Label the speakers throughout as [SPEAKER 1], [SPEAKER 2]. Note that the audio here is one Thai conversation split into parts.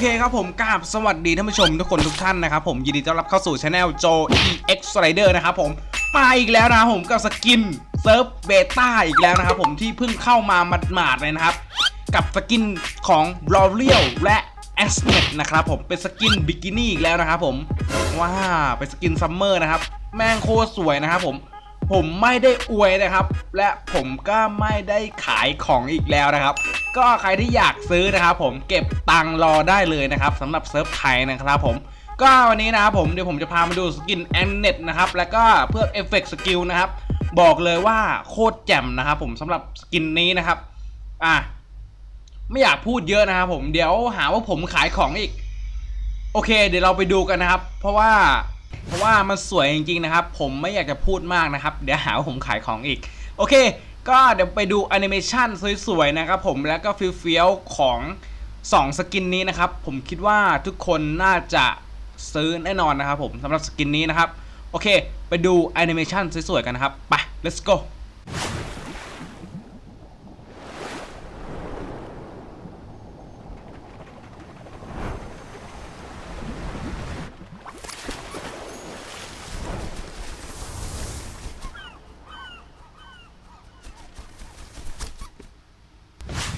[SPEAKER 1] เคครับผมกราบสวัสดีท่านผู้ชมทุกคนทุกท่านนะครับผมยินดีต้อนรับเข้าสู่ช anel โจ EX Rider นะครับผมมาอีกแล้วนะผมกับสกินเซิร์ฟเบต้าอีกแล้วนะครับผมที่เพิ่งเข้ามาหมาดๆเลยนะครับ กับสกินของ l o r e a l และ a s n e t นะครับผมเป็นสกินบิกินี่อีกแล้วนะครับผมว้าเป็นสกินซัมเมอร์นะครับแม่งโคตรสวยนะครับผมผมไม่ได้อวยนะครับ และผมก็ไม่ได้ขายของอีกแล้วนะครับ ก็ใครที่อยากซื้อนะครับผมเก็บตังรอได้เลยนะครับสำหรับเซิร์ฟไทยนะครับผมก็วันนี้นะครับผมเดี๋ยวผมจะพามาดูสกินแอนเน็ตนะครับแล้วก็เพื่อเอฟเฟกต์สกิลนะครับบอกเลยว่าโคตรแจ่มนะครับผมสำหรับสกินนี้นะครับอะไม่อยากพูดเยอะนะครับผมเดี๋ยวหาว่าผมขายของอีก โอเค เดี๋ยวเราไปดูกันนะครับ เพราะว่าเพราะว่ามันสวยจริงๆนะครับ ผมไม่อยากจะพูดมากนะครับ เดี๋ยวหาว่าผมขายของอีก โอเค ก็เดี๋ยวไปดูแอนิเมชันสวยๆนะครับผมแล้วก็ฟิลเฟี้ยวๆของ2สกินนี้นะครับ ผมคิดว่าทุกคนน่าจะซื้อแน่นอนนะครับผมสำหรับสกินนี้นะครับ โอเค ไปดูแอนิเมชันสวยๆกันนะครับ ไป let's go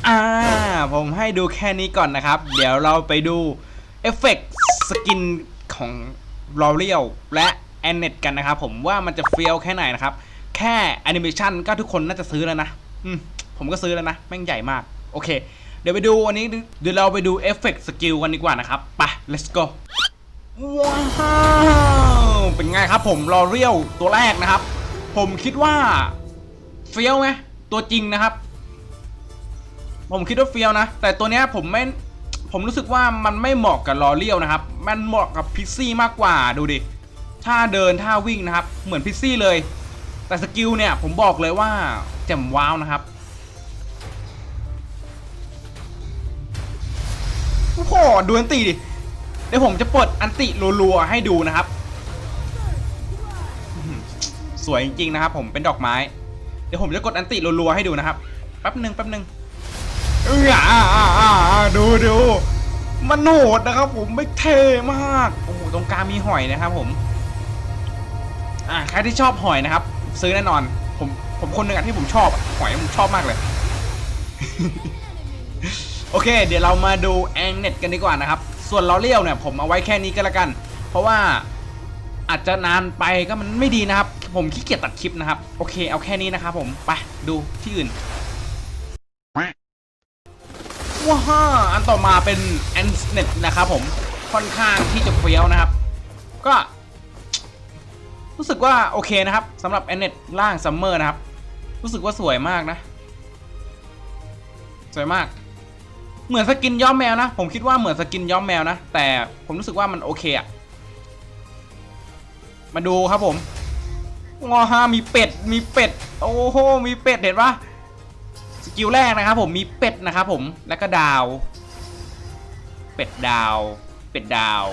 [SPEAKER 1] อ่า ผมให้ดูแค่นี้ก่อนนะครับ เดี๋ยวเราไปดูเอฟเฟกต์สกินของ l o r e a l และ a n n e t กันนะครับผมว่ามันจะเฟี้ยวแค่ไหนนะครับ แค่แอนิเมชันก็ทุกคนน่าจะซื้อแล้วนะ อืม ผมก็ซื้อแล้วนะ แม่งใหญ่มาก โอเค เดี๋ยวไปดูวันนี้ เดี๋ยวเราไปดูเอฟเฟกต์สกิลกันดีกว่านะครับ ไป let's go ว้าว เป็นไงครับผม l o r e a l ตัวแรกนะครับ ผมคิดว่า เฟี้ยวไหมตัวจริงนะครับ ผมคิดว่าเฟียวนะ แต่ตัวเนี้ยผมไม่ผมรู้สึกว่ามันไม่เหมาะกับลอเรียลนะครับ มันเหมาะกับพิซซี่มากกว่าดูดิท่าเดินท่าวิ่งนะครับ เหมือนพิซซี่เลย แต่สกิลเนี่ยผมบอกเลยว่าแจ่มว้าวนะครับโอ้โหดูอันติดิเดี๋ยวผมจะปลดอันติรัวๆให้ดูนะครับ สวยจริงๆนะครับ ผมเป็นดอกไม้ เดี๋ยวผมจะกดอันติรัวๆให้ดูนะครับแป๊บหนึ่งแป๊บหนึ่ง เอออ่าอ่าอ่าดูดูมันโหดนะครับผมไม่เท่มากโอ้โหตรงกลางมีหอยนะครับผม อ่าใครที่ชอบหอยนะครับ ซื้อแน่นอน ผมผมคนหนึ่งอะที่ผมชอบหอยผมชอบมากเลย โอเค เดี๋ยวเรามาดูแองเน็ตกันดีกว่านะครับ ส่วนเราเลี้ยวเนี่ย ผมเอาไว้แค่นี้ก็แล้วกัน เพราะว่าอาจจะนานไปก็มันไม่ดีนะครับ ผมขี้เกียจตัดคลิปนะครับ โอเคเอาแค่นี้นะครับผมไปดูที่อื่น ว้าอันต่อมาเป็น a n s n e t นะครับผมค่อนข้างที่จะเฟี้ยวนะครับ ก็ รู้สึกว่าโอเคนะครับสำหรับ a n n e t ล่างซัมเมอร์นะครับ รู้สึกว่าสวยมากนะ สวยมาก เหมือนสกินย้อมแมวนะ ผมคิดว่าเหมือนสกินย้อมแมวนะ แต่ผมรู้สึกว่ามันโอเคอะมาดูครับผมงอฮามีเป็ดมีเป็ด โอ้โหมีเป็ดเห็นปะ กิลแรกนะครับผมมีเป็ดนะครับผมแล้วก็ดาว เป็ดดาว เป็ดดาว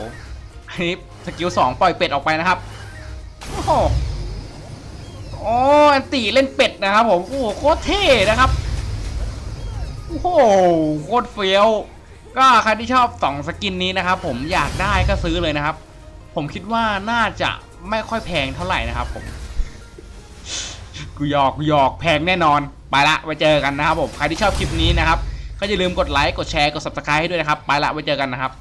[SPEAKER 1] อันนี้สกิลสองปล่อยเป็ดออกไปนะครับโอ้โหโอ้อันตีเล่นเป็ดนะครับผมโอ้โหโคตรเท่นะครับโอ้โหโคตรเฟี้ยว ก็ใครที่ชอบสองสกินนี้นะครับผมอยากได้ก็ซื้อเลยนะครับ ผมคิดว่าน่าจะไม่ค่อยแพงเท่าไหร่นะครับผม กูหยอกกูหยอกแพงแน่นอน ไปละไว้เจอกันนะครับผม ใครที่ชอบคลิปนี้นะครับ ก็อย่าลืมกดไลค์ กดแชร์ กด subscribe ให้ด้วยนะครับ ไปละไว้เจอกันนะครับ